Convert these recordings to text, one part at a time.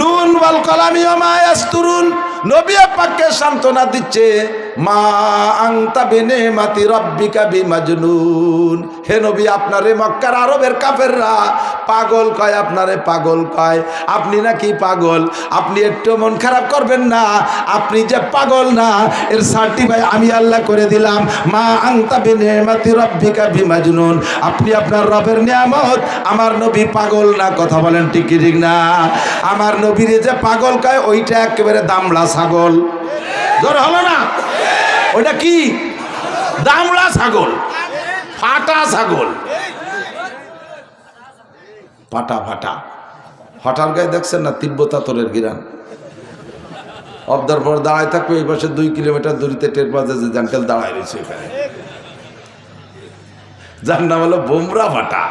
নুন ওয়াল কলামি ইয়াসতুরুন। নবী পাককে সান্ত্বনা দিচ্ছে মা আংতা মাতি হে আপনারে মক্কার পাগল কয়, আপনারে পাগল কয়। আপনি নাকি পাগল? আপনি একটু মন খারাপ করবেন না। আপনি যে পাগল না, এর সার্টিফাই আমি আল্লাহ করে দিলাম। মা আংতা বিনে মাতি রব্বিকা বিমাজনুন। আপনি আপনার রবের নিয়ামত। আমার নবী পাগল না, কথা বলেন ঠিক ঠিক না? আমার নবীর যে পাগল কয়, ওইটা একেবারে দামলা ছাগল। জোর হলো না? ওইটা কি? দামড়া ছাগল। ফাটা ছাগল। ফাটা ফাটা। ফাটার গায়ে দেখছেন না তিব্বতা তোরের গিরান? অবদার পর দাঁড়ায় থাকবে, এই পাশে দুই কিলোমিটার দূরিতে টের পাওয়া যে জাঙ্কেল দাঁড়ায় রয়েছে এখানে। যার নাম হলো বোমরা ফাটা।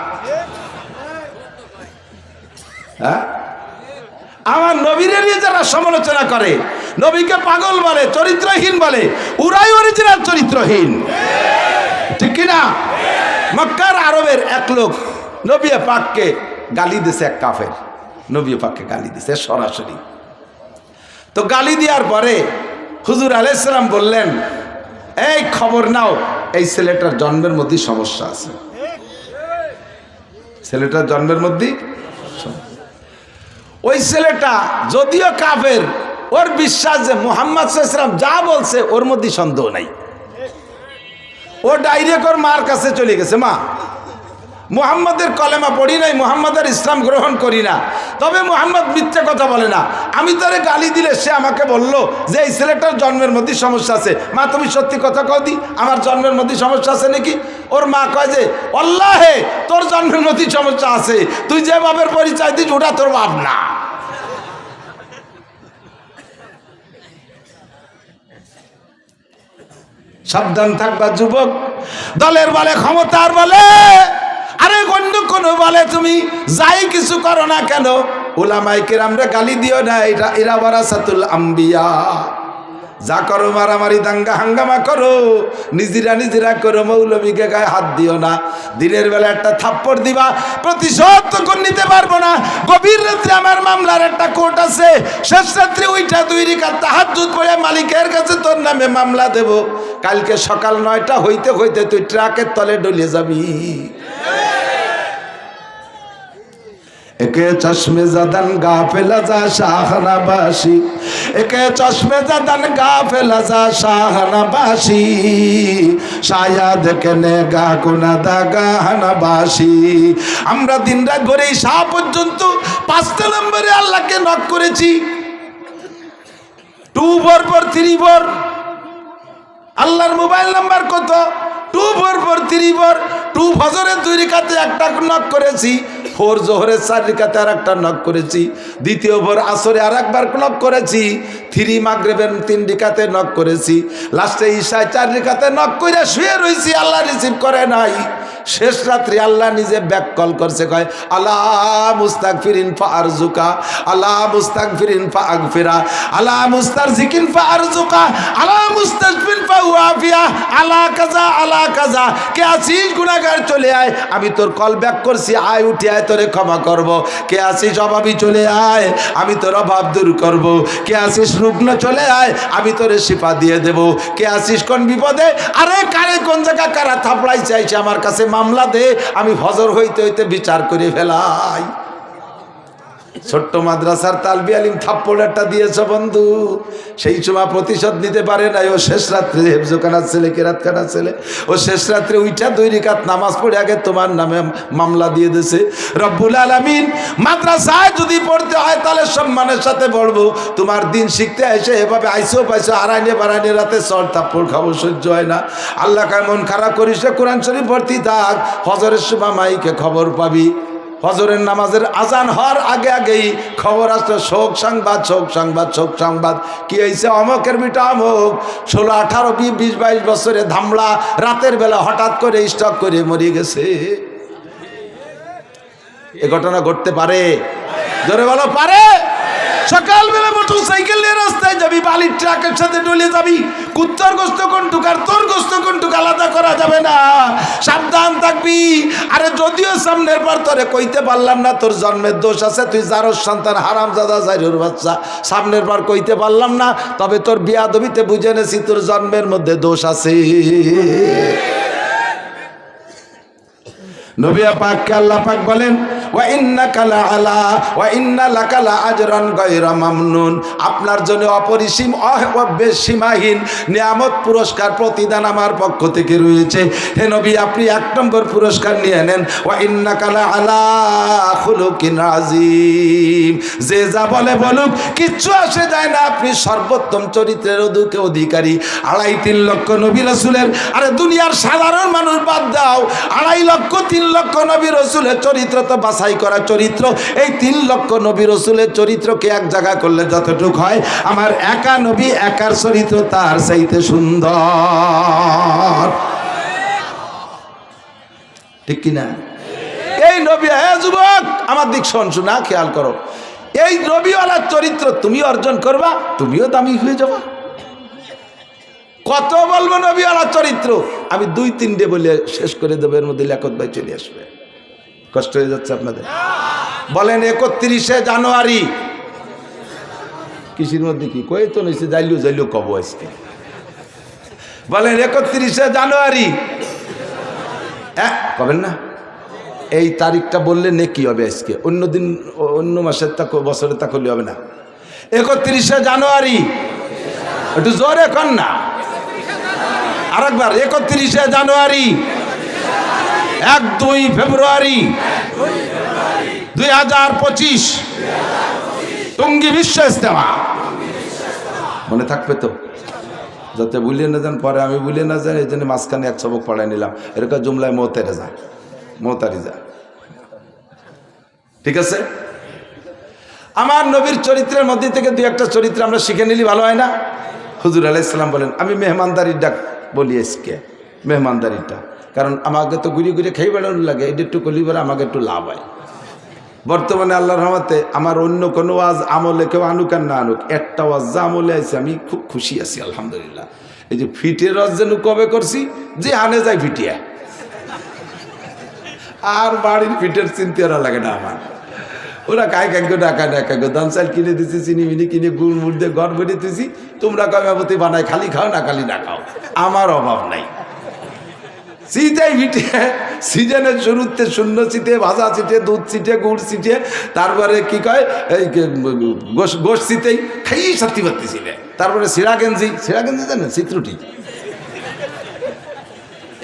হ্যাঁ? আমার নবীরে নিয়ে যারা সমালোচনা করে নবীকে পাগল বলে, চরিত্রহীন বলে। উরাই অরিজিনাল চরিত্রহীন। ঠিক কিনা মক্কার আরবের এক লোক নবী পাককে গালি দিছে এক কাফের। নবী পাককে গালি দিছে সরাসরি। তো গালি দেওয়ার পরে হুজুর আলাইসালাম বললেন, এই খবর নাও, এই ছেলেটার জন্মের মধ্যেই সমস্যা আছে। ছেলেটার জন্মের মধ্যেই ওই ছেলেটা যদিও কাফের ওর বিশ্বাস যে মোহাম্মদ ইসলাম যা বলছে, ওর মধ্যে সন্দেহ নাই। ও ডাইরেক্ট ওর মার কাছে চলে গেছে, মা। মুহাম্মদের কলেমা পড়ি নাই, মুহাম্মদের ইসলাম গ্রহণ করি না। তবে মুহাম্মদ মিথ্যে কথা বলে না। আমি তারে গালি দিলে সে আমাকে বলল যে, এই ছেলেটার জন্মের মধ্যে সমস্যা আছে। মা, তুমি সত্যি কথা কও দি, আমার জন্মের মধ্যে সমস্যা আছে নাকি? ওর মা কয় যে অল্লাহে তোর জন্মের মধ্যে সমস্যা আছে। তুই যে বাপের পরিচয় দিস, ওটা তোর বাপ না। সাবধান থাকবা, যুবক। দলের বলে, ক্ষমতার বলে। আরে অন্য কোনো বলে তুমি যাই কিছু করো না কেন? ওলামাইকের আমরা গালি দিও না এটা এরা বারাসাতুল আম্বিয়া। যা করো মারামারি দাঙ্গা হাঙ্গামা করো, নিজেরা নিজেরা করো, মৌলবীকে গায়ে হাত দিও না। দিনের বেলা একটা থাপ্পড় দিবা, প্রতিশোধ তখন নিতে পারব না। গভীর রাত্রে আমার মামলার একটা কোর্ট আছে, শেষ রাত্রে ওইটা দুই তাহার দুধ পড়ে মালিকের কাছে তোর নামে মামলা দেব। কালকে সকাল নয়টা হইতে হইতে তুই ট্রাকের তলে ডলিয়ে যাবি। একে চশমে জাদান গা ফেলা যা শাহনাবাসী। একে চশমে জাদান গা ফেলা যা শাহনাবাসী। শায়াদ কেনে গা কোনা দা গাহানাবাসী আমরা দিন রাত ভরে এই শাহ পর্যন্ত পাঁচটা নম্বরে আল্লাহকে নক করেছি। Two four four three four আল্লাহর মোবাইল নাম্বার কত? Two four four three four two ফজরের দুই রিকাতে একটা নক করেছি। ফোর জোহরের চার রিকাতে আর একটা নক করেছি। দ্বিতীয় ভোর আসরে আর একবার নক করেছি। থ্রি মাগরেবের তিন রিকাতে নক করেছি। লাস্টে ঈশায় চার রিকাতে নক করে শুয়ে রয়েছি আল্লাহ রিসিভ করে নাই। শেষ রাত্রি আল্লাহ নিজে ব্যাক কল করছে, কয়, আল্লাহ মুস্তাক ফিরিন ফা আরজুকা আল্লাহ মুস্তাক ফিরিন ফা আগফিরা আল্লাহ মুস্তার জিকিন ফা আরজুকা আল্লাহ মুস্তাজফিন ফা ওয়াফিয়া আল্লাহ কাজা আল্লাহ কাজা, কে আছিস গুনাহগার চলে আয়, আমি তোর কল ব্যাক করছি, আয়, উঠে আয়, তোরে ক্ষমা করব, কে আছিস অভাবী চলে আয়, আমি তোর অভাব দূর করব, কে আছিস রুগ্ন চলে আয়, আমি তোরে শিফা দিয়ে দেব, কে আছিস কোন বিপদে, আরে কারে কোন জায়গা কারা থাপড়াই চাইছে আমার কাছে মামলা দে আমি ফজর হইতে হইতে বিচার করে ফেলাই। ছোট্ট মাদ্রাসার তালবি আলিম থাপ্পড় একটা দিয়েছ বন্ধু। সেই সময় প্রতিশোধ নিতে পারে নাই। ও শেষ রাত্রে হেফজোখানার ছেলে, কেরাতখানার ছেলে। ও শেষ রাত্রে উইটা দুই রিকাত নামাজ পড়ে আগে তোমার নামে মামলা দিয়ে দিছে রব্বুল আলমিন, মাদ্রাসায় যদি পড়তে হয় তাহলে সম্মানের সাথে পড়ব। তোমার দিন শিখতে এসে এভাবে আইসো পাইসো আড়াইনে বাড়াইনে রাতে চর থাপ্পড় খাব, সহ্য হয় না। আল্লাহ কায়, মন খারাপ করিস কোরআন শরীফ ভর্তি থাক। হজরের সময় মাইকে খবর পাবি। হজরের নামাজের আজান হওয়ার আগে আগেই খবর আসতো শোক সংবাদ শোক সংবাদ শোক সংবাদ। কি হয়েছে অমকের মিটা অমুক। ষোলো, আঠারো, বিশ বাইশ বছরে ধামলা রাতের বেলা হঠাৎ করে স্টক করে মরে গেছে। এ ঘটনা ঘটতে পারে? জোরে বলো, পারে? সকালবেলা মোটর সাইকেল নিয়ে রাস্তায় যাবি, বালির ট্রাকের সাথে ডলে যাবি, কুত্তর গোস্ত কোনটুক আর তোর গোস্ত কোনটুক আলাদা করা যাবে না। সাবধান থাকবি। আরে যদিও সামনের পর তোরে কইতে পারলাম না, তোর জন্মের দোষ আছে, তুই যারো সন্তান হারাম দাদা জাইরুর বাচ্চা সামনের পর কইতে পারলাম না, তবে তোর বিয়া দবিতে বুঝে নেছি তোর জন্মের মধ্যে দোষ আছে। নবিয়া পাককে আল্লাহ পাক বলেন আপনার জন্য অপরিসীম নিয়ামত পুরস্কার প্রতিদান আমার পক্ষ থেকে রয়েছে। হে নবী, আপনি এক নম্বর পুরস্কার নিয়ে নেন। খুলুকিন যে যা বলে বলুক, কিচ্ছু আসে যায় না। আপনি সর্বোত্তম চরিত্রের অধুকে অধিকারী। আড়াই তিন লক্ষ নবী রসুলের, আরে দুনিয়ার সাধারণ মানুষ বাদ দাও। আড়াই লক্ষ, তিন লক্ষ নবী রসুলের চরিত্র তো বাছাই করা চরিত্র। এই তিন লক্ষ নবী রসুলের চরিত্রকে এক জায়গা করলে যতটুক হয়, আমার একা নবী একার চরিত্র তার চাইতে সুন্দর। ঠিক কিনা? এই নবী হ্যাঁ যুবক, আমার দিক শোন, শোনা খেয়াল করো। এই নবীওয়ালার চরিত্র তুমি অর্জন করবা, তুমিও দামি হয়ে যাবা। কত বলব নবীওয়ালার চরিত্র? আমি দুই তিনটে বলে শেষ করে দেবো, এর মধ্যে লেখত ভাই চলে আসবে। কষ্ট হয়ে যাচ্ছে আপনাদের। বলেন একত্রিশে জানুয়ারি। কৃষির মধ্যে কি? কয়ে তো নিচে যাইলিও যাইলিও কব আজকে। বলেন একত্রিশে জানুয়ারি। হ্যাঁ কবেন না? এই তারিখটা বললে নেকি হবে আজকে। অন্য দিন, অন্য মাসের তা বছরে তা করলে হবে না। একত্রিশে জানুয়ারি। একটু জোরে কর না। আরেকবার, একত্রিশে জানুয়ারি। এক দুই ফেব্রুয়ারি দুই হাজার পঁচিশ টঙ্গী বিশ্ব ইস্তেমা মনে থাকবে তো? যাতে ভুলিয়ে না যান, পরে আমি ভুলিয়ে না যান এই জন্য মাঝখানে এক সবক পড়াই নিলাম। এরকম জুমলায় মৌতারে যা মৌতারি যা ঠিক আছে? আমার নবীর চরিত্রের মধ্যে থেকে দু একটা চরিত্র আমরা শিখে নিলি, ভালো হয় না? হুজুর আলাইসাল্লাম বলেন, আমি মেহমানদারির ডাক বলি আজকে মেহমানদারিটা কারণ আমাকে তো ঘুরিয়ে ঘুরিয়ে খেয়ে বেড়ানো লাগে এটা একটু করলি আমাকে একটু লাভ হয়। বর্তমানে আল্লাহর রহমতে আমার অন্য কোনো ওয়াজ আমলে কেউ আনুক আর না আনুক, একটা ওয়াজ যা আমলে আছে, আমি খুব খুশি আছি, আলহামদুলিল্লাহ। এই যে ফিটের রস যেন কবে করছি, যে আনে যায় ফিটিয়া। আর বাড়ির ফিটের চিন্তা ওরা লাগে না আমার। ওরা কায় কাকে ডাকা ডাকা দান চাল কিনে দিছি, চিনি মিনি কিনে গুড় মুড় দিয়ে ঘর ভরে দিছি, তোমরা কমাপতি বানাই খালি খাও না, খালি না খাও? আমার অভাব নাই। সিটাই ভিটে, সিজনের শুরুতে শূন্য চিটে ভাজা চিটে দুধ চিটে গুড় চিটে তারপরে কি কয়, এই গোস গোস চিটেই খাই সত্যি পারতেছিলে তারপরে সিরা গেঞ্জি সিরা গেঞ্জি জানেন চিত্রটি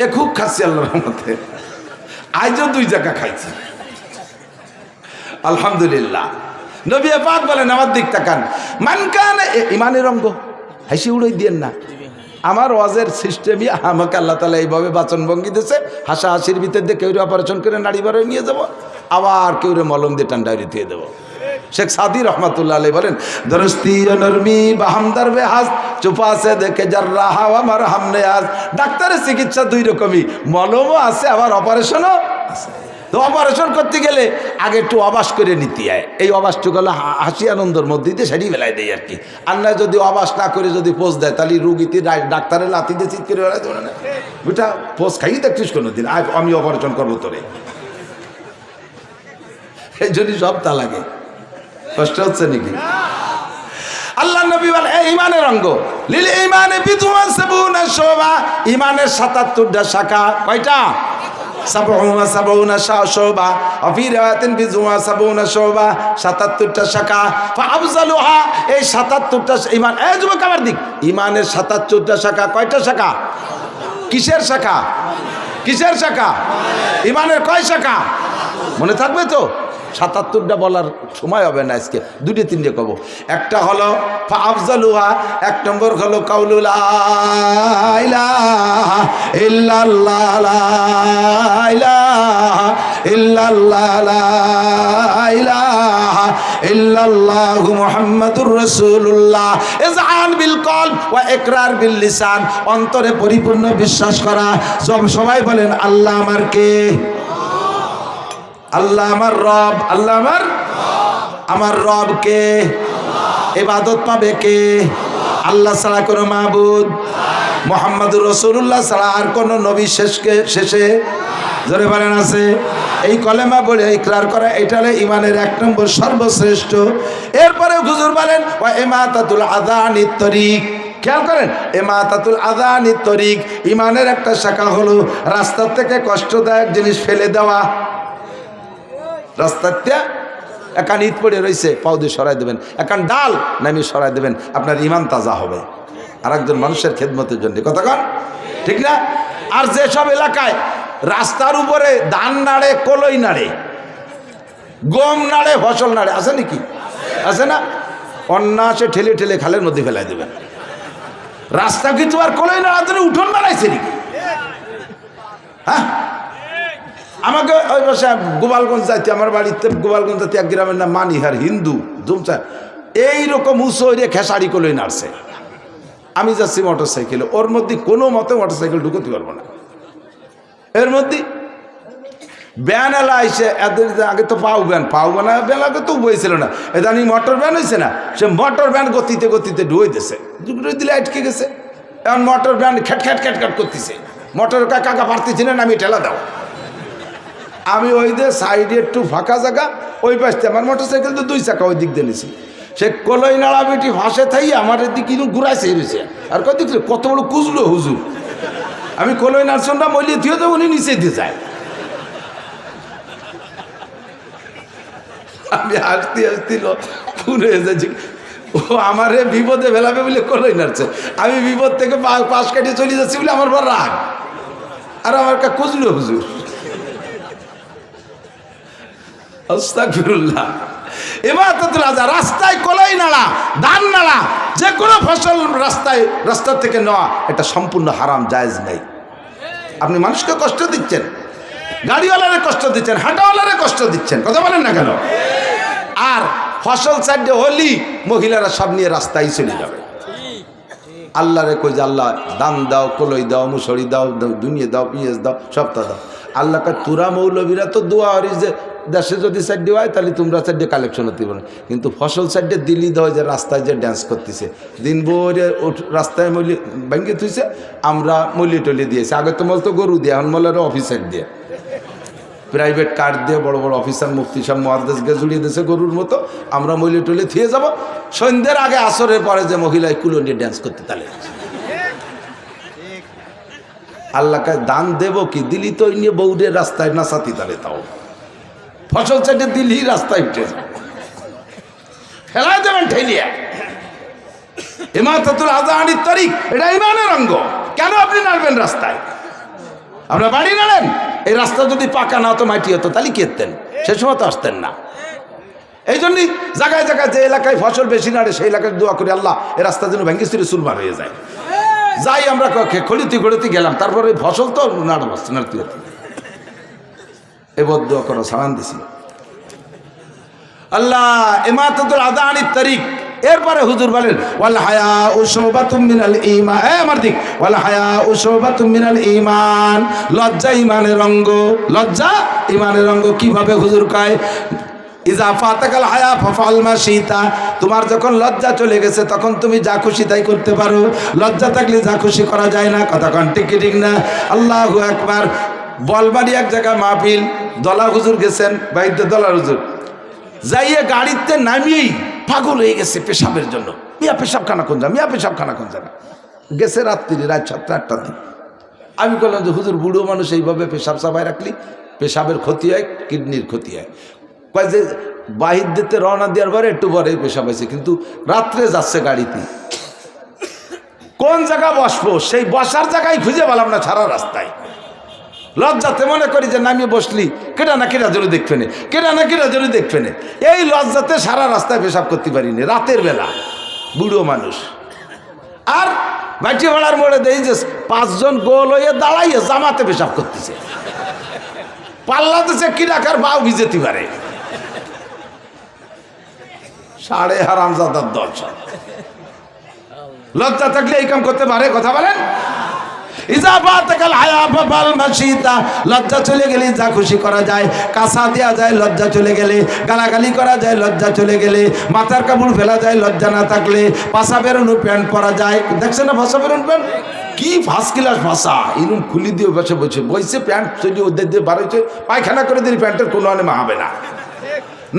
এ খুব খাচ্ছি আল্লাহর রহমতে। আজও দুই জায়গা খাইছি। আলহামদুলিল্লাহ। নবী পাক বলেন, আমার দিক তাকান। মানকান ইমানের অঙ্গ। হাসি উড়াই দিয়েন না। আমার ওয়াজের সিস্টেমই আমাকে আল্লাহ তালা এইভাবে বাচন ভঙ্গি দিয়েছে হাসা হাসির ভিতর দিয়ে কেউ অপারেশন করে নাড়ি বারে নিয়ে যাব, আবার কেউ মলম দিয়ে টান্ডারি দিয়ে দেবো। শেখ সাদি রহমাতুল্লাহ আলী বলেন, দরস্তি নরমি, বাহামদার বেহাজ, চুপা দেখে যার রাহা আমার হামনে আজ ডাক্তারের চিকিৎসা দুই রকমই, মলমও আছে, আবার অপারেশনও আছে। তো অপারেশন করতে গেলে আগে একটু অবাস করে নিতে হয়। এই অবাসটুকু হলো হাসি আনন্দর মধ্যে দিয়ে সেটি বেলায় দেয় আর কি। আর না যদি অবাস না করে যদি পোষ দেয়, তাহলে রুগীতে ডাক্তারের লাতি দিয়ে চিৎ করে বেড়াতে পারে না। ওইটা পোষ খাইয়ে দেখছিস কোনো দিন আমি অপারেশন করব তোরে। এই জন্যই সব তা লাগে। কষ্ট হচ্ছে নাকি? আল্লাহ নবী বলে ইমানের অঙ্গ। লিল ইমানে বিদুমান সাবুনা শোভা। ইমানের সাতাত্তরটা শাখা কয়টা? সাবউনা সাবউনা শোভা অফি বিজুয়া বিদুমা সাবউনা শোভা, সাতাত্তরটা শাখা। ফাআফজালুহা এই সাতাত্তরটা ঈমান এই যুবক, আমার দিক। ঈমানের সাতাত্তরটা শাখা কয়টা শাখা? কিসের শাখা? কিসের শাখা? ঈমানের কয় শাখা? মনে থাকবে তো? সাতাত্তরটা বলার সময় হবে না আজকে। দুটো তিনটে কব। একটা হলো আফজালুহা, এক নম্বর হলো মুহাম্মাদুর বিল ইকরার বিল লিসান। অন্তরে পরিপূর্ণ বিশ্বাস করা। সব সবাই বলেন, আল্লাহ আমার কে? আল্লাহ আমার রব, আল্লাহ আমার আমার রব কে এবাদত পাবে কে? আল্লাহ ছাড়া কোনো মাহবুদ মোহাম্মদুর রসুল্লাহ ছাড়া আর কোনো নবী শেষকে, শেষে। ধরে বলেন আছে। এই কলেমা বলে ইকরার করা এটা ইমানের এক নম্বর সর্বশ্রেষ্ঠ। এরপরে হুজুর বলেন ও এমাতাতুল আদানি তরিক। খেয়াল করেন এমাতাতুল আদানি তরিক। ইমানের একটা শাখা হলো, রাস্তার থেকে কষ্টদায়ক জিনিস ফেলে দেওয়া। রাস্তাতে একান ইট পড়ে রয়েছে পাও দিয়ে সরাই দেবেন। একান ডাল নামি সরাই দেবেন, আপনার ইমান তাজা হবে। আর একজন মানুষের খেদমতের জন্য। কথা কন? ঠিক না? আর যেসব এলাকায় রাস্তার উপরে ধান নাড়ে, কলই নাড়ে, গম নাড়ে, ফসল নাড়ে, আছে নাকি? আছে না? অন্যাসে ঠেলে ঠেলে খালের মধ্যে ফেলাই দেবেন। রাস্তা কিন্তু আর কলই জন্য উঠোন নাড়াইছে নাকি? হ্যাঁ? আমাকে ওই পাশে গোপালগঞ্জ যাইতে, আমার বাড়িতে গোপালগঞ্জ যাইতে এক গ্রামের নাম মানিহার, হিন্দু জুমচা এইরকম উঁচু হয়ে খেসারি করে নাড়ছে আমি যাচ্ছি মোটর সাইকেলে ওর মধ্যে কোনো মতে মোটর সাইকেল ঢুকতে পারব না। এর মধ্যে ব্যান এলা আইসে এদের আগে তো পাও ব্যান পাও ব্যান ব্যান আগে তো বইছিল না। এদানি মোটর ব্যান হয়েছে না, সে মোটর ব্যান গতিতে গতিতে ডুয়ে দিছে। ডুয়ে দিলে আটকে গেছে। এখন মোটর ব্যান খ্যাট খ্যাট খ্যাট খ্যাট করতেছে। মোটর কাকা পারতেছি না, আমি ঠেলা দাও। আমি ওই যে সাইডে একটু ফাঁকা জায়গা, ওই পাশে আমার মোটর সাইকেল তো দুই চাকা ওই দিক দিয়ে নিছি। সে কলই নাড়া বেটি ফাঁসে থাই আমার এদিকে কিন্তু ঘুরাইছে রয়েছে আর কত দেখছি কত বড় কুজলো হুজুর। আমি কলই নার্সনটা মলিয়ে থিয়ে তো উনি নিচে দিয়ে যায়। আমি হাসতে হাসছিল পুরে এসেছি ও আমারে বিপদে ফেলাবে বলে কলই নাড়ছে। আমি বিপদ থেকে পাশ কাটিয়ে চলে যাচ্ছি বলে আমার বড় রাগ। আর আমার কুজলো হুজুর। আস্তাগফিরুল্লাহ। ইবাদতুল আজা রাস্তায় কলাই নাড়া, ধান নাড়া যে কোনো ফসল রাস্তায়, রাস্তা থেকে নেওয়া, এটা সম্পূর্ণ হারাম, জায়েজ নেই। আপনি মানুষকে কষ্ট দিচ্ছেন, গাড়িওয়ালারে কষ্ট দিচ্ছেন, হাঁটাওয়ালারে কষ্ট দিচ্ছেন, কথা বলেন না কেন? আর ফসল সাইডে হলি, মহিলারা সব নিয়ে রাস্তায় চলে যাবে। আল্লাহরে কই যে, আল্লাহ দান দাও, কলই দাও, মুসড়ি দাও, দুনিয়া দাও, পিঁয়াজ দাও সবটা দাও। আল্লাহকে তুরা মৌলবীরা তো দোয়া হরি যে দেশে যদি সাইডে হয়, তাহলে তোমরা সাইডে কালেকশন হতে পারো। কিন্তু ফসল সাইডে দিল্লি দেওয়া যে রাস্তায় যে ড্যান্স করতেছে, দিন ভোরে রাস্তায় মলি ভেঙে থুইছে, আমরা মলি টলি দিয়েছি। আগে তো মল তো গরু দিয়ে, এখন মলের অফিসার দিয়ে। প্রাইভেট কার দিয়ে বড় বড় অফিসার মুফতি সব মহাদেশকে জুড়িয়ে দিয়েছে গরুর মতো। আমরা মলি টলি থুয়ে যাব। সন্ধ্যের আগে আসরের পরে যে মহিলায় কুলো নিয়ে ড্যান্স করতে তাহলে আল্লাহকে দান দেব কি? দিলি তো নিয়ে বৌদের রাস্তায় নাচাতি তাহলে তাও। ফসল চাটে দিলি রাস্তায় উঠে যাবে ফেলাই দেবেন ঠেলিয়া। ইমাতাতুল আজাহানির তারিখ এটা ইমানের অঙ্গ। কেন আপনি নাড়বেন রাস্তায়? আপনার বাড়ি নাড়েন? এই রাস্তা যদি পাকা না হতো, মাটি হতো, তাহলে কেতেন সে সময় তো আসতেন না। এই জন্যই জায়গায় জায়গায় যে এলাকায় ফসল বেশি নাড়ে, সেই এলাকায় দোয়া করি আল্লাহ, এ রাস্তা যেন ভেঙ্গে ছিঁড়ে চুরমার হয়ে যায়। যাই আমরা খড়িতে খড়িতে গেলাম, তারপরে ফসল তো নাড়ব নাড়তে করো সালান দিছি আল্লাহ এমাতুল আদানির তারিখ এরপরে হুজুর বলেন, ওয়াল হায়া উশবাতুম মিনাল এ আমার দিক লজ্জা ঈমানের অঙ্গ, লজ্জা অঙ্গ কীভাবে হুজুর কয়? তোমার যখন লজ্জা চলে গেছে, তখন তুমি যা খুশি তাই করতে পারো। লজ্জা থাকলে যা খুশি করা যায় না। কথা কন, ঠিক ঠিক না? আল্লাহু আকবার। বলবাড়ি এক জায়গায় মাহফিল, দলা হুজুর গেছেন, বাইদ্য দলা হুজুর। যাইয়ে গাড়িতে নামিয়েই পাগল হয়ে গেছে পেশাবের জন্য। মিয়া পেশাবখানা কোন জায়গা? মিয়া পেশাবখানা কোন জায়গা? গেছে রাত্রি, রাত সাতটা আটটা দিন আমি বললাম যে, হুজুর, বুড়ো মানুষ এইভাবে পেশাব সাবাই রাখলি? পেশাবের ক্ষতি হয়, কিডনির ক্ষতি হয়। কয় যে, বাহির দিতে রওনা দেওয়ার পরে একটু পরে পেশাব হয়েছে, কিন্তু রাত্রে যাচ্ছে গাড়িতে। কোন জায়গা বসবো? সেই বসার জায়গায় খুঁজে পেলাম না সারা রাস্তায়। লজ্জাতে মনে করি যে নামিয়ে বসলি। কেটা না কেটা জন্য দেখবে না। কেটা না কেটা জন্য দেখবে না। এই লজ্জাতে সারা রাস্তায় পেশাব করতে পারিনি রাতের বেলা। বুড়ো মানুষ। আর বাটি ভাড়ার মোড়ে দেই যে পাঁচজন গোল হয়ে দাঁড়াইয়ে জামাতে পেশাব করতেছে। পাল্লাতেছে কি রাখার বাউ ভিজেতে পারে। সাড়ে হারাম জাদার দর্শন লজ্জা থাকলে এই কাম করতে পারে, কথা বলেন? ইজাফাতাকাল হায়া বাবাল মাসিতা লজ্জা চলে গেলে যা খুশি করা যায়। কাঁসা দেওয়া যায়, লজ্জা চলে গেলে। গালাগালি করা যায়, লজ্জা চলে গেলে। মাথার কাপড় ফেলা যায়, লজ্জা না থাকলে। পাশা বেরোনো প্যান্ট পরা যায়। দেখছেন না ভাষা বেরোন প্যান্ট? কি ফার্স্ট ক্লাস ভাষা এরকম খুলি দিয়ে বসে বসে। বইছে প্যান্ট চলি ওদের দিয়ে বার হয়েছে, পায়খানা করে দিলে প্যান্টের কোনো আনে মাহাবে না।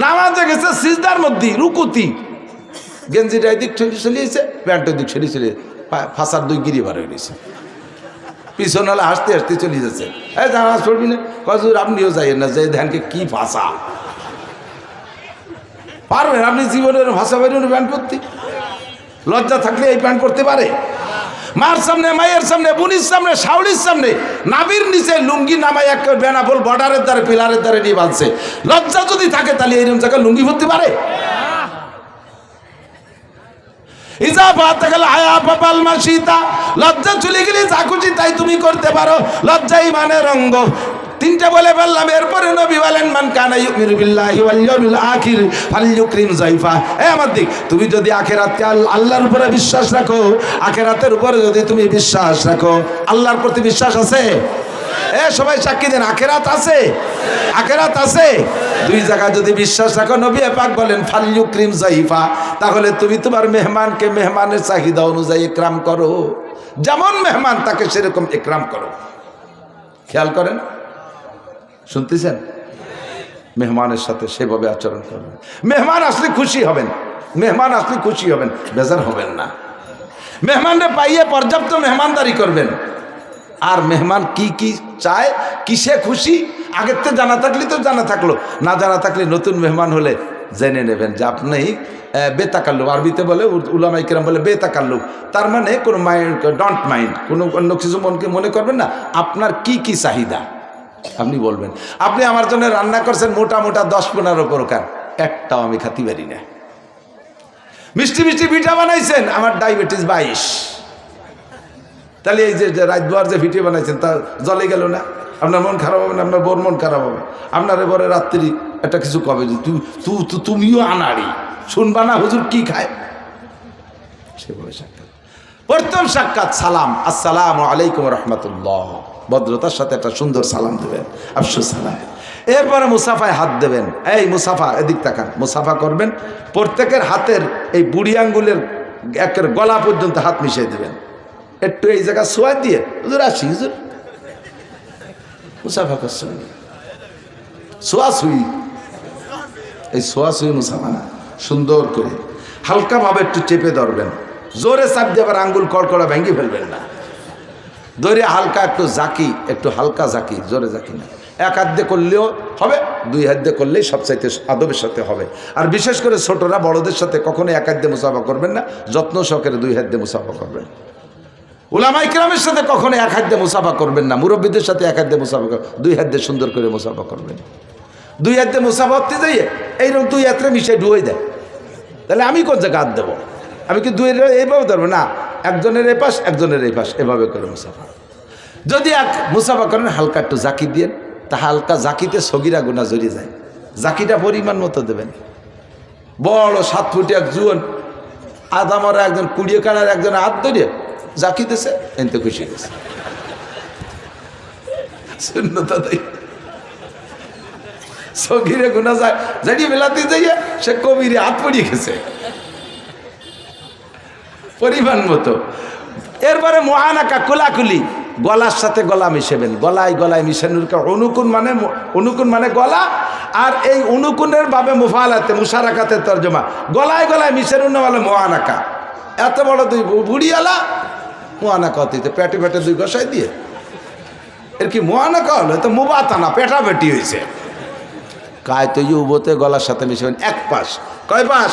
নামাজে গেছে, সিজদার মধ্যে, রুকুতি। গেঞ্জিটা এদিক ঠেলি চলিয়েছে প্যান্টের দিক ঠেলি চলে ফাঁসার দুই গিরি বার হয়ে গেছে। পিছন হলে হাসতে হাসতে চলে যাচ্ছে। এই জানাজ পড়বি না? কজুর আপনিও যাইয়েন না যে ধ্যানকে কি ভাষা? পারবেন? আপনি জীবনের ভাষা বেরোন প্যান্ট পরতে। লজ্জা থাকলে এই প্যান্ট করতে পারে। মার সামনে, মায়ের সামনে, বুনির সামনে শাউলির সামনে নাবির নিচে লুঙ্গি নামায় এক বেনাপোল বর্ডারের দ্বারে পিলারের দ্বারে নিয়ে বাঁধছে। লজ্জা যদি থাকে, তাহলে এইরকম জায়গায় লুঙ্গি ভরতে পারে? লজ্জা চলে গেলে যা খুশি তাই তুমি করতে পারো। লজ্জাই মানে রঙ্গ তিনটা বলে বললাম এরপরে নবী বলেন, মান কানা ইউমিনু বিল্লাহি ওয়াল ইয়াউমিল আখির ফালইউকরিম যাইফা। এ আমার দিক, তুমি যদি আখিরাতকে আল- আল্লাহর উপরে বিশ্বাস রাখো, আখিরাতের উপরে যদি তুমি বিশ্বাস রাখো, আল্লাহর প্রতি বিশ্বাস আছে? এ, সবাই সাক্ষী দেন, আখেরাত আছে? আখেরাত আছে? দুই জায়গায় যদি বিশ্বাস রাখো, নবী পাক বলেন, ফালিউ ক্রিম জাইফা, তাহলে তুমি তোমার মেহমানকে মেহমানের চাহিদা অনুযায়ী একরাম করো। যেমন মেহমান, তাকে সেরকম একরাম করো। খেয়াল করেন? শুনতেছেন? মেহমানের সাথে সেভাবে আচরণ করবেন। মেহমান আসলে খুশি হবেন। মেহমান আসলে খুশি হবেন, বেজার হবেন না। মেহমানরা পাইয়ে পর্যাপ্ত মেহমানদারি করবেন। আর মেহমান কি কি চায়, কিসে খুশি, আগের তো জানা থাকলে তো জানা থাকল। না জানা থাকলে নতুন মেহমান হলে জেনে নেবেন যে আপনি বেতাকাল্লুক, আরবিতে বলে উলামাই কিরাম বলে বেতাকাল্লুক। তার মানে কোনো মাইন্ড, ডন্ট মাইন্ড, কোনো অন্য কিছু মনকে মনে করবেন না, আপনার কি কি চাহিদা? আপনি বলবেন, আপনি আমার জন্য রান্না করছেন মোটা মোটা দশ পনেরো প্রকার, একটাও আমি খাতি পারি না। মিষ্টি মিষ্টি পিঠা বানাইছেন, আমার ডায়াবেটিস বাইশ। তাহলে এই যে যে রাজদুয়ার যে ভিডিও বানাইছেন, তা জলে গেল না? আপনার মন খারাপ হবে না? আপনার বোর মন খারাপ হবে? আপনার এবারে রাত্রি একটা কিছু কবে যে তুমিও আনাড়ি। শুনবা না হুজুর কি খায়? সেভাবে সাক্ষাৎ। প্রথম সাক্ষাৎ, সালাম। আসসালাম আলাইকুম রহমতুল্লাহ। ভদ্রতার সাথে একটা সুন্দর সালাম দেবেন। আফসুস সালাম। এরপরে মুসাফায় হাত দেবেন। এই মুসাফা, এদিক তাকান। মুসাফা করবেন, প্রত্যেকের হাতের এই বুড়ি আঙ্গুলের একের গলা পর্যন্ত হাত মিশিয়ে দেবেন। একটু এই জায়গা সোয়া দিয়ে। হুজুর, আসি, হুজুর। মুসাফা করছেন সোয়া সুই এই সোয়া সুই মুসাফা না সুন্দর করে। হালকাভাবে একটু চেপে ধরবেন। জোরে চাপ দিয়ে আবার আঙ্গুল কড়কড়া ভেঙে ফেলবেন না। ধরে হালকা একটু জাকি একটু হালকা জাকি জোরে জাকি না। এক হাত দিয়ে করলেও হবে, দুই হাত দিয়ে করলেই সবচাইতে আদবের সাথে হবে। আর বিশেষ করে ছোটরা বড়দের সাথে কখনো এক হাত দিয়ে মুসাফা করবেন না, যত্ন সহকারে দুই হাত দিয়ে মুসাফা করবেন। ওলামাই কিরামের সাথে কখনো এক হাত দিয়ে মুসাফা করবেন না। মুরব্বীদের সাথে এক হাত দিয়ে মুসাফা কর দুই হাত দিয়ে সুন্দর করে মুসাফা করবেন। দুই হাত দিয়ে মুসাফা হতে যাইয়ে এইরকম দুই হাতরে মিশে ডুয়ে দেয় তাহলে আমি কোন জায়গায় হাত দেবো? আমি কি দুই এইভাবে ধরবো? না, একজনের এই পাশ, একজনের এই পাশ, এভাবে করে মুসাফা। যদি এক মুসাফা করেন, হালকা একটু জাকি দিয়ে, তা হালকা জাকিতে সগিরা গুণা জড়িয়ে যায়। জাকিটা পরিমাণ মতো দেবেন। বড় সাত ফুটি এক জুয়ন, আদামরা একজন কুড়িয়ে কানার একজন হাত ধরিয়ে জাকি দিছে, এনতে খুশি গেছে সে কবিরে হাত গেছে। মতো। এরপরে কোলাকুলি, গলার সাথে গলা মিশেবেন। গলায় গলায় অনুকুন মানে মানে গলা, আর এই অনুকুনের ভাবে মুফালাতে মুশারাকাতে তর্জমা। গলায় গলায় মিশানোর না বলে মহানাকা। এত বড় দুই বুড়িয়ালা মহানাকা হতে পেটে পেটে দুই গসাই দিয়ে। এর কি মহানাকা হলো? তো পেটা বেটি হয়েছে কায় তো ইউবতে গলার সাথে মিশাবেন এক পাশ। কয় পাশ?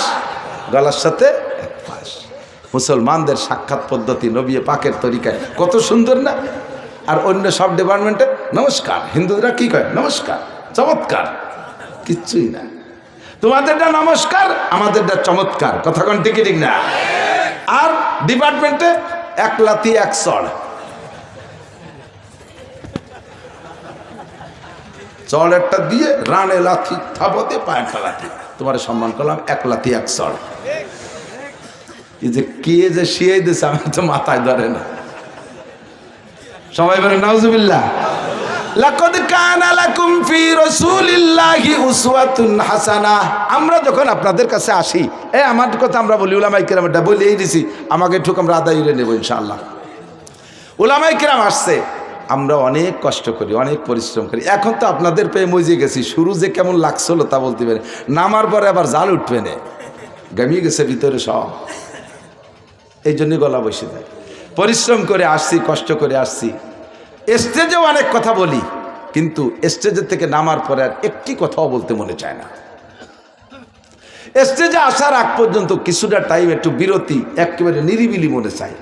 গলার সাথে এক পাশ। মুসলমানদের সাক্ষাৎ পদ্ধতি নবী পাকের তরিকায় কত সুন্দর না? আর অন্য সব ডিপার্টমেন্টে, নমস্কার। হিন্দুরা কি কয়? নমস্কার। চমৎকার। কিচ্ছুই না। তোমাদেরটা নমস্কার, আমাদেরটা চমৎকার। কথা কোন ঠিক না? আর ডিপার্টমেন্টে এক লাতি, এক চড়। চড় একটা দিয়ে রানে লাথি, থাপতে পায়ে লাথি। তোমার সম্মান করলাম, এক লাথি এক চড়। এই যে কে যে শিয়ে দিছে, আমি তো মাথায় ধরে না। সবাই বলে, নাউজুবিল্লাহ। লাকাদ কানা লাকুম ফি রাসূলিল্লাহি উসওয়াতুন হাসানাহ আমরা যখন আপনাদের কাছে আসি, এ, আমার কথা আমরা বলি, উলামায়ে কেরামটা বলেই দিছি, আমাকে ঠুক আমরা আদায় নেব ইনশাআল্লাহ। উলামায়ে কেরাম আসছে, আমরা অনেক কষ্ট করি, অনেক পরিশ্রম করি। এখন তো আপনাদের পেয়ে মজে গেছি, শুরু যে কেমন লাগছিল তা বলতে পারে। নামার পরে আবার জাল উঠবে না গামিয়ে গেছে ভিতরে সব। এই জন্যই গলা বসে যায়। পরিশ্রম করে আসছি, কষ্ট করে আসছি। স্টেজেও অনেক কথা বলি, কিন্তু স্টেজের থেকে নামার পরে আর একটি কথাও বলতে মনে চায় না। স্টেজে আসার আগ পর্যন্ত কিছুটা টাইম একটু বিরতি, একেবারে নিরিবিলি মনে চাই।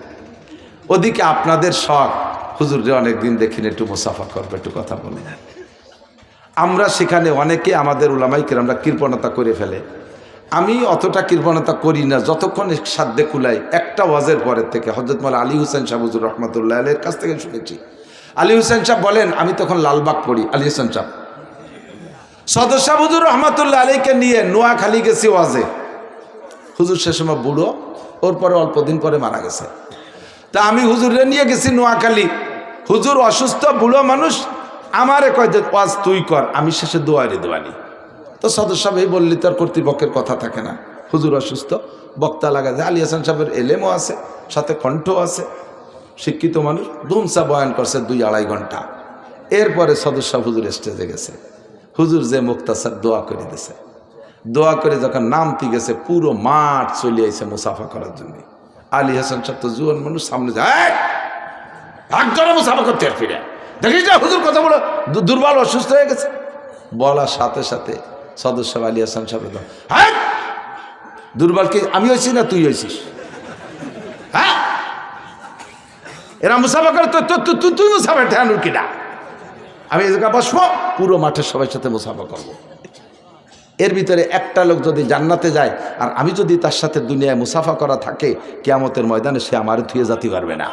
ওদিকে আপনাদের শখ হুজুরে অনেকদিন দেখিনি একটু মুসাফা করবে, একটু কথা বলে আমরা সেখানে অনেকে আমাদের ওলামাইকে আমরা কৃপণতা করে ফেলে। আমি অতটা কৃপণতা করি না, যতক্ষণ সাধ্যে কুলাই একটা ওয়াজের পরের থেকে। হজরত মাল আলী হুসেন শাহবুজুর রহমতুল্লাহ আলের কাছ থেকে শুনেছি। আলী হুসেন সাহেব বলেন, আমি তখন লালবাগ পড়ি। আলী হোসেন সাহেব। সদর শাহবুজুর রহমতুল্লাহ আলীকে নিয়ে নোয়াখালী গেছি ওয়াজে। হুজুর সে সময় বুড়ো, ওর পরে অল্প দিন পরে মারা গেছে। তা আমি হুজুরে নিয়ে গেছি নোয়াখালী। হুজুর অসুস্থ, বুড়ো মানুষ, আমারে কয় যে, ওয়াজ তুই কর, আমি শেষে দোয়ারি দেওয়ানি। তো সদস্য এই বললি, তার কর্তৃপক্ষের কথা থাকে না। হুজুর অসুস্থ, বক্তা লাগা যায়। আলী হাসান সাহেবের এলেমও আছে, সাথে কণ্ঠ আছে। শিক্ষিত মানুষ দুমসা বয়ান করছে দুই আড়াই ঘণ্টা। এরপরে সদস্য হুজুর স্টেজে গেছে। হুজুর যে মুক্তাসার দোয়া করে দিছে। দোয়া করে যখন নামতি গেছে, পুরো মাঠ চলে আইছে মুসাফা করার জন্য। আলী হাসান সাহেব তো জুয়ান মানুষ, সামনে যায় মুসাফা করতে আর ফিরে। দেখিস না হুজুর কথা বলো দুর্বল, অসুস্থ হয়ে গেছে। বলার সাথে সাথে সদস্য আলী হাসান সাহেব হ্যাঁ দুর্বল কি আমি হয়েছি না তুই হয়েছিস হ্যাঁ এরা মুসাফা করে, তো তুই মুসাফা ঠেয়ানুর কিনা আমি এই জায়গায় বসবো, পুরো মাঠের সবার সাথে মুসাফা করব। এর ভিতরে একটা লোক যদি জান্নাতে যায়, আর আমি যদি তার সাথে দুনিয়ায় মুসাফা করা থাকে, কেয়ামতের ময়দানে সে আমার থুয়ে যাতে পারবে না।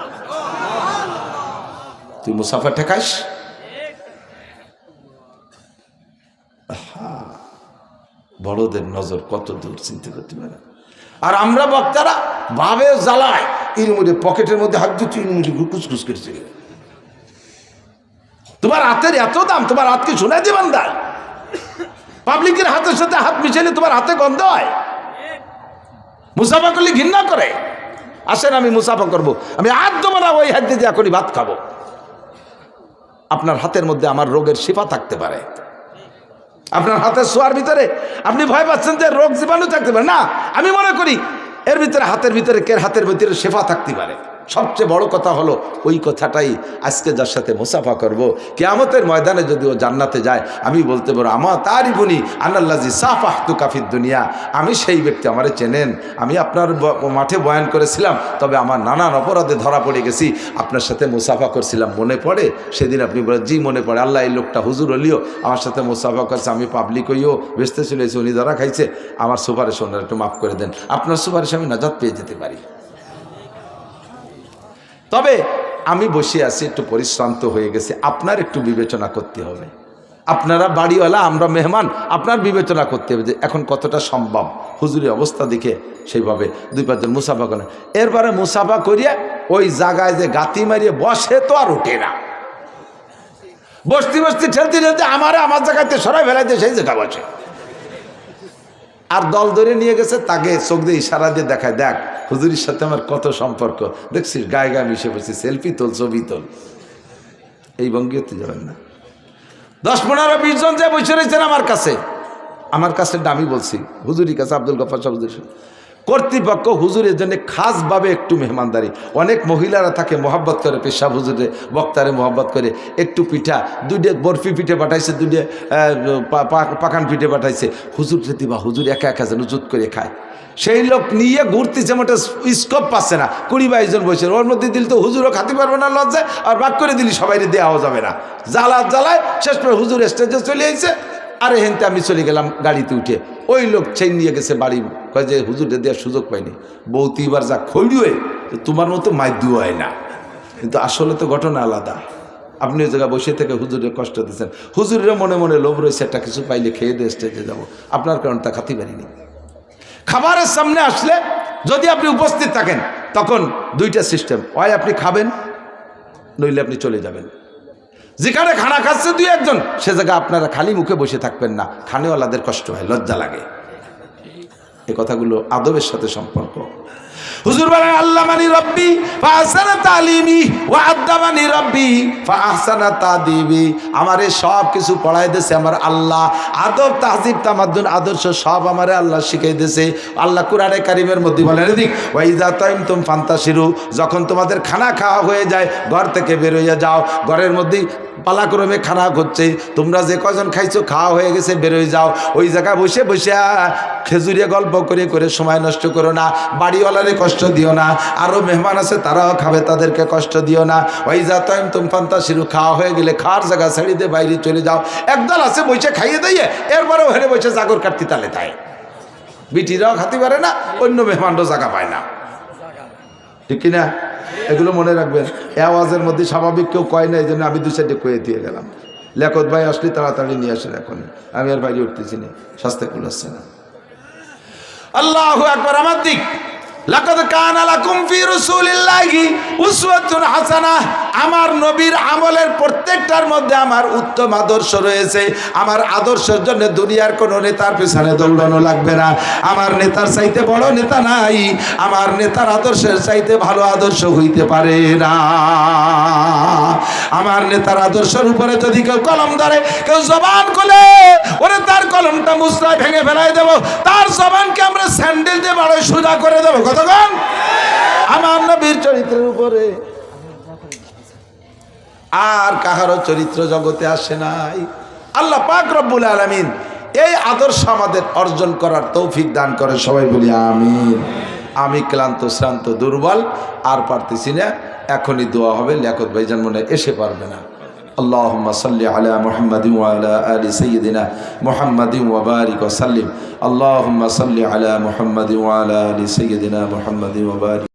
তুই মুসাফা ঠেকাইস? বড়দের নজর কত দূর, চিন্তা করতে পারে আর আমরা বক্তারা ভাবে জ্বালায়। এর মধ্যে পকেটের মধ্যে হাত দিচ্ছি এর মধ্যে কুচকুচ করছে। তোমার হাতের এত দাম, তোমার হাতকে শোনা দিবেন দায় পাবলিকের হাতের সাথে হাত মিশাইলে তোমার হাতে গন্ধ হয়। মুসাফা করলে ঘৃণা করে। আসেন, আমি মুসাফা করব। আমি দেবো না ওই হাত দিয়ে এখনই ভাত খাব। আপনার হাতের মধ্যে আমার রোগের শিফা থাকতে পারে। আপনার হাতের শোয়ার ভিতরে আপনি ভয় পাচ্ছেন যে রোগ জীবাণু থাকতে পারে। না, আমি মনে করি এর ভিতরে হাতের ভিতরে কে হাতের ভিতরে শেফা থাকতে পারে। সবচেয়ে বড় কথা হলো ওই কথাটাই, আজকে যার সাথে মুসাফা করব। কেয়ামতের ময়দানে যদি ও জান্নাতে যায়, আমি বলতে পারব আমার তারই বুনি আনাল্লাজি সাফ আহতু কাফির দুনিয়া। আমি সেই ব্যক্তি, আমারে চেনেন। আমি আপনার মাঠে বয়ান করেছিলাম, তবে আমার নানান অপরাধে ধরা পড়ে গেছি। আপনার সাথে মুসাফা করছিলাম, মনে পড়ে? সেদিন আপনি বলেন, জি, মনে পড়ে। আল্লাহ এই লোকটা হুজুর হলিও আমার সাথে মুসাফা করছে, আমি পাবলিক হইও বেসতে চলেছি, উনি ধরা খাইছে। আমার সুপারিশ ওনার একটু মাফ করে দেন। আপনার সুপারিশ আমি নাজাত পেয়ে যেতে পারি। তবে আমি বসে আছি, একটু পরিশ্রান্ত হয়ে গেছে। আপনার একটু বিবেচনা করতে হবে। আপনারা বাড়িওয়ালা, আমরা মেহমান, আপনার বিবেচনা করতে হবে যে এখন কতটা সম্ভব। হুজুরি অবস্থা দেখে সেইভাবে দুই পাঁচজন মুসাফা করে এরপরে মুসাফা করিয়া ওই জায়গায় যে গাতি মারিয়ে বসে তো আর ওঠে না। বসতে বসতে ঠেলতে ঠেলতে আমারে আমার জায়গাতে সরাই ফেলাইতে, সেই জায়গা বসে। আর দল ধরে নিয়ে গেছে, তাকে চোখ দিয়ে ইশারা দিয়ে দেখায়, দেখ, হুজুরির সাথে আমার কত সম্পর্ক। দেখছিস, গায়ে গায়ে মিশে পড়ছি, সেলফি তোল, ছবি তোল। এই ভঙ্গিতে যাবেন না। দশ, পনেরো, বিশ জন যে বসে রয়েছেন আমার কাছে আমার কাছে দামি বলছি হুজুরি কাছে আব্দুল গফার সাহেব কর্তৃপক্ষ হুজুরের জন্য খাসভাবে একটু মেহমানদারি। অনেক মহিলারা থাকে মোহাব্বত করে, পেশাব হুজুরে, বক্তারে মোহাব্বত করে, একটু পিঠা, দুইটে বরফি পিঠে পাঠাইছে, দুইটে পাকান পিঠে পাঠাইছে। হুজুর যদি বা হুজুর একা একা যেন জুত করে খায়। সেই লোক নিয়ে ঘুরতেছে মোটে স্কোপ পাচ্ছে না। কুড়ি বাইশ জন বসে, ওর মধ্যে দিল তো হুজুরও খাতে পারবে না লজ্জায়, আর বাক করে দিলি সবাই দেওয়াও যাবে না। জ্বালা জ্বালায় শেষ করে হুজুর স্টেজে চলে আইছে। আরে হেনতে আমি চলে গেলাম গাড়িতে উঠে। ওই লোক চেন নিয়ে গেছে বাড়ি। কয় যে হুজুরে দেওয়ার সুযোগ পাইনি। বৌতি এবার যা খৈড়ুয়ে তোমার মতো মাইদ্যু হয় না। কিন্তু আসলে তো ঘটনা আলাদা। আপনি ওই জায়গায় বসে থেকে হুজুরের কষ্ট দিচ্ছেন। হুজুরের মনে মনে লোভ রয়েছে, একটা কিছু পাইলে খেয়ে দিয়ে স্টেজে যাব। আপনার কারণ তা খাতে পারিনি খাবারের সামনে আসলে যদি আপনি উপস্থিত থাকেন, তখন দুইটা সিস্টেম হয় আপনি খাবেন, নইলে আপনি চলে যাবেন। যেখানে খানা খাচ্ছে দুই একজন, সে জায়গা আপনারা খালি মুখে বসে থাকবেন না, খানেওয়ালাদের কষ্ট হয়, লজ্জা লাগে। এ কথাগুলো আদবের সাথে সম্পর্ক। হুজুর বলেন আল্লাহ মানি রব্বি, ফাহসানা তালিমি ওয়া আদ্দামানি রব্বি, ফাহসানা তাদিবি। আমারে সব কিছু পড়াই দিয়েছে আমার আল্লাহ। আদব, তাহজিব, তামাদ্দুন, আদর্শ সব আমারে আল্লাহ শিখাই দিয়েছে। আল্লাহ কুরআনে কারিমের মধ্যে বলেন, এদিক ওয়াইজা তাইম তুম ফান্তাসিরু যখন তোমাদের খানা খাওয়া হয়ে যায়, ঘর থেকে বের হইয়া যাও, ঘরের মধ্যে পালাক্রমে খানা হচ্ছে তোমরা যে কজন খাইছো, খাওয়া হয়ে গেছে বেরোয় যাও। ওই জায়গায় বসে বসে, খেজুরিয়া গল্প করে করে সময় নষ্ট করো না। বাড়িওয়ালারে কষ্ট দিও না। আরও মেহমান আছে, তারাও খাবে, তাদেরকে কষ্ট দিও না। ওই যা টাইম তুমি ফান্তা শিরু, খাওয়া হয়ে গেলে খাওয়ার জায়গা ছেড়ে দিয়ে বাইরে চলে যাও। একদল আছে বসে খাইয়ে দিয়ে এরপরে ওখানে বসে জাগর কাটতি তালে তাই। বিটিরাও খাতে পারে না, অন্য মেহমানরাও জায়গা পায় না। ঠিক কিনা? এগুলো মনে রাখবেন, এ আওয়াজের মধ্যে স্বাভাবিক কেউ কয় না এই জন্য আমি দু সাইডে কয়ে দিয়ে গেলাম। লেখত ভাই, আসলে তাড়াতাড়ি নিয়ে আসেন এখন। আমি আর বাইরে উঠতেছি না, স্বাস্থ্য কুলাচ্ছে না। আল্লাহ একবার আমার দিক। লাকাদ কানা লাকুম ফি রাসূলিল্লাহি উসওয়াতুন হাসানাহ আমার নবীর আমলের প্রত্যেকটার মধ্যে আমার উত্তম আদর্শ রয়েছে। আমার আদর্শের জন্য দুনিয়ার কোন নেতার পেছনে দৌড়ানো লাগবে না। আমার নেতার চাইতে বড় নেতা নাই। আমার নেতার আদর্শের চাইতে ভালো আদর্শ হইতে পারে না। আমার নেতার আদর্শের উপরে যদি কেউ কলম ধরে, কেউ জবান খুলে, ওরে তার কলমটা মুসরায় ভেঙে ফেলাই দেব। তার জবানকে আমরা স্যান্ডেল দিয়ে বড় সোজা করে দেবো। কতক্ষণ আমার নবীর চরিত্রের উপরে আর কাহারও চরিত্র জগতে আসে নাই। আল্লাহ পাক রব্বুল আলমিন এই আদর্শ আমাদের অর্জন করার তৌফিক দান করে সবাই বলি আমিন। আমি ক্লান্ত, শ্রান্ত, দুর্বল, আর পারতেছি না। এখনই দোয়া হবে, লেখত ভাইজান মনে এসে পারবে না। اللهم صل على محمد وعلى آل سيدنا محمد وبارك وسلم اللهم صل على محمد وعلى آل سيدنا محمد وبارك